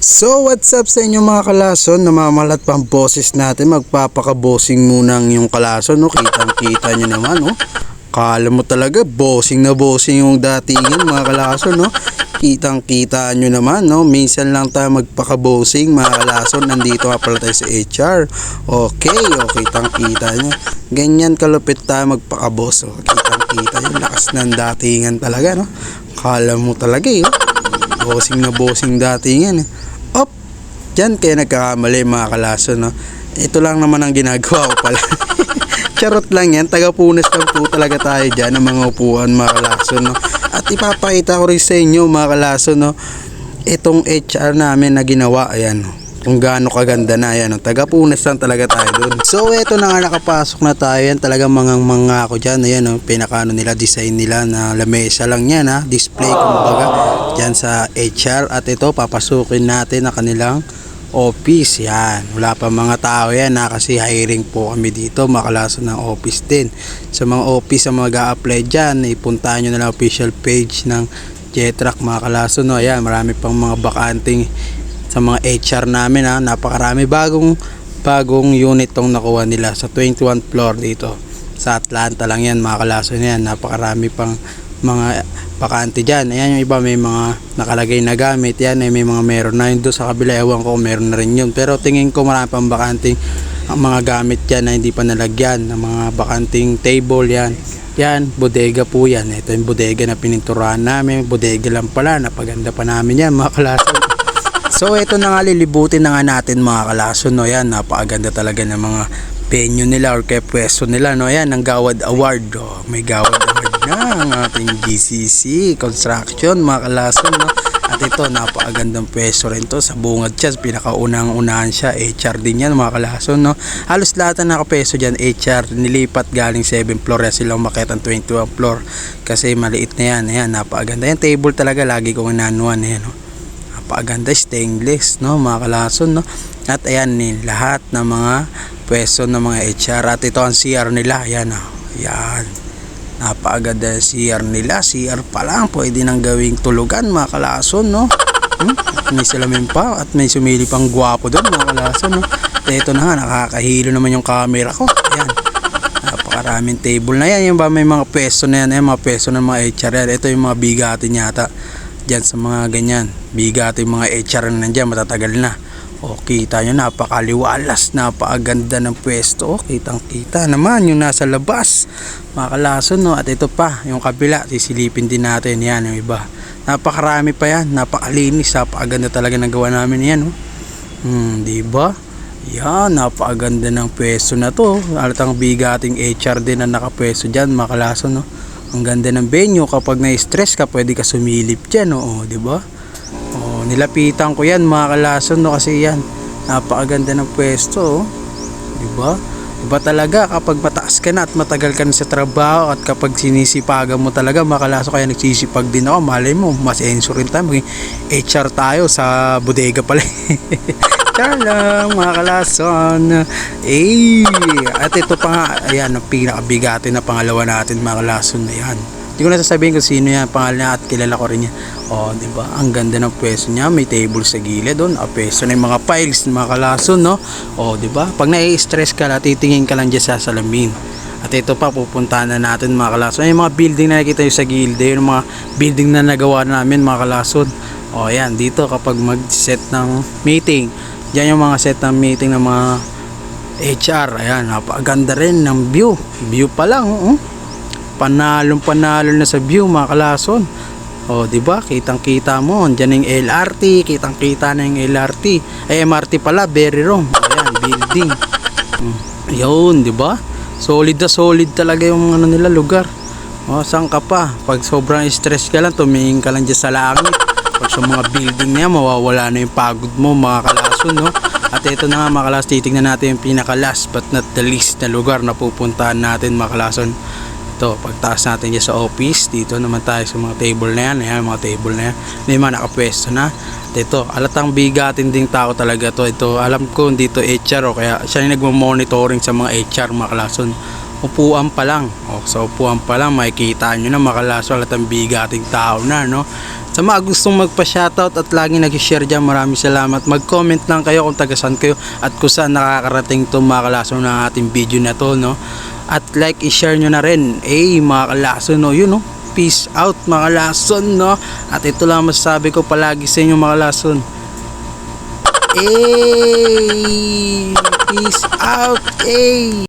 So what's up sa inyo mga kalason Namamalat pa ang boses natin Magpapakabosing muna ang yung kalason no? Kitang kita nyo naman no? Kala mo talaga bossing na bossing yung datingan mga kalason no? Kitang kita nyo naman no? Minsan lang tayo magpakabosing mga kalason Nandito nga pala tayo sa HR Okay, okay kitang kita nyo Ganyan kalupit tayo magpakabos oh. Kitang kita nyo Lakas ng datingan talaga no? Kala mo talaga eh oh. Bossing na bossing datingan eh! Diyan kayo nagkakamali mga kalaso, no? Ito lang naman ang ginagawa ko pala. Charot lang yan. Tagapunas lang po talaga tayo dyan ng mga upuan mga kalaso, no? At ipapakita ko rin sa inyo mga kalaso, no? Itong HR namin na ginawa, ayan, no? kung gaano kaganda na yan. Tagapunas lang talaga tayo dun. So, eto na nga nakapasok na tayo. Yan talaga mga mga ako dyan. Ayan, no? pinakano nila, design nila na lamesa lang yan. Ha? Display, kumbaga, dyan sa HR. At ito, papasukin natin na kanilang office. Yan. Wala pa mga tao yan ha? kasi hiring po kami dito. Makalaso ng office din. Sa mga office ang mga apply dyan, ipuntahan nyo na lang official page ng Jetrack mga kalaso. No? Ayan, marami pang mga bakanting sa mga HR namin ha. Napakarami bagong bagong unit tong nakuha nila sa 21 floor dito. Sa Atlanta lang yan mga kalaso na yan. Napakarami pang mga bakante dyan. Ayan yung iba may mga nakalagay na gamit. Yan ay may mga meron na yun doon sa kabila. Ewan ko meron na rin yun. Pero tingin ko marami pang bakanting ang mga gamit dyan na hindi pa nalagyan. Ang mga bakanting table yan. Yan, bodega po yan. Ito yung bodega na pininturahan namin. Bodega lang pala. Napaganda pa namin yan mga kalaso. So ito na nga lilibutin na nga natin mga kalaso no. Yan napakaganda talaga ng mga venue nila or kaya pwesto nila no. Yan ang Gawad Award. Oh, may Gawad Award na ang ating GCC Construction mga kalaso no. At ito napakagandang pwesto rin to sa bungad siya. Pinakaunang unahan siya. HR din yan mga kalaso no. Halos lahat na nakapeso dyan HR nilipat galing 7 floor yan silang makita ang 21 floor kasi maliit na yan. Ayan napakaganda. Yan table talaga lagi kong inanuan. Ayan no napakaganda stainless no mga kalason no at ayan ni lahat ng mga pwesto ng mga HR at ito ang CR nila ayan oh. yan napakaganda yung CR nila. CR pa lang pwede nang gawing tulugan mga kalason no? Hmm? at may salamin pa at may sumili pang gwapo doon mga kalason no? Ito na nga nakakahilo naman yung camera ko. Ayan. Napakaraming table na yan. Yung ba may mga pwesto na yan, yan mga pwesto ng mga HR yan. ito yung mga bigatin yata dyan sa mga ganyan. Bigat yung mga HR na nandyan matatagal na o kita nyo napakaliwalas napakaganda ng pwesto. O kitang kita naman yung nasa labas. Mga kalason no? At ito pa yung kabila sisilipin din natin yan yung iba. Napakarami pa yan napakalinis napakaganda talaga ng gawa namin yan oh. hmm, di ba? Yan napakaganda ng pwesto na to. Alatang bigating HR din na nakapwesto dyan mga kalason no? Ang ganda ng venue kapag na-stress ka pwede ka sumilip dyan oo di ba? oh, nilapitan ko yan mga kalason no? Kasi yan napakaganda ng pwesto oh. di ba iba talaga kapag mataas ka na at matagal ka na sa trabaho at kapag sinisipagan mo talaga makalaso kaya nagsisipag din ako malay mo masenso rin tayo maging HR tayo sa bodega pala. Char mga kalason. Eh at ito pa nga ayan ang pinakabigati na pangalawa natin mga kalason na yan hindi ko na sasabihin kung sino yan pangalan niya at kilala ko rin yan. Oh di ba? Ang ganda ng pwesto niya may table sa gilid doon ah, pwesto na yung mga files mga kalason no? Oh di ba? Pag nai-stress ka titingin ka lang dyan sa salamin. At ito pa pupuntahan na natin mga kalason yung mga building na nakikita yung sa gilid yung mga building na nagawa namin mga kalason oh yan dito kapag mag-set ng meeting. Diyan yung mga set ng meeting ng mga HR. Ayan, napakaganda rin ng view. View pa lang, oh. Panalong panalo na sa view, mga kalason. Oh, 'di ba? Kitang-kita mo, diyan yung LRT, kitang-kita na yung LRT. Ay MRT pala, very wrong. Ayan, building. Hmm. Yun, 'di ba? Solid na solid talaga yung ano nila lugar. Oh, saan ka pa? Pag sobrang stress ka lang, tumingin ka lang dyan sa langit. Pag sa mga building niya, mawawala na yung pagod mo, mga kalason, no? At ito na nga, mga kalas, titignan natin yung pinaka last but not the least na lugar na pupuntahan natin, mga kalason. Ito, pagtaas natin dyan sa office, dito naman tayo sa mga table na yan, ayan, mga table na yan. May mga nakapwesto na. At ito, alatang bigatin ding tao talaga to. Ito, alam ko, dito HR o kaya siya yung nagmo-monitoring sa mga HR, mga kalason upuan pa lang. O, sa upuan pa lang, makikita nyo na makalaso alatang bigating tao na, no? Sa mga gustong magpa-shoutout at lagi nag-share dyan, maraming salamat. Mag-comment lang kayo kung taga saan kayo at kung saan nakakarating to mga kalason ng ating video na to, no? At like, i-share nyo na rin. Eh, mga kalason, no? Yun, no? Peace out, mga kalason, no? At ito lang masasabi ko palagi sa inyo, mga kalason. Eh, peace out, eh.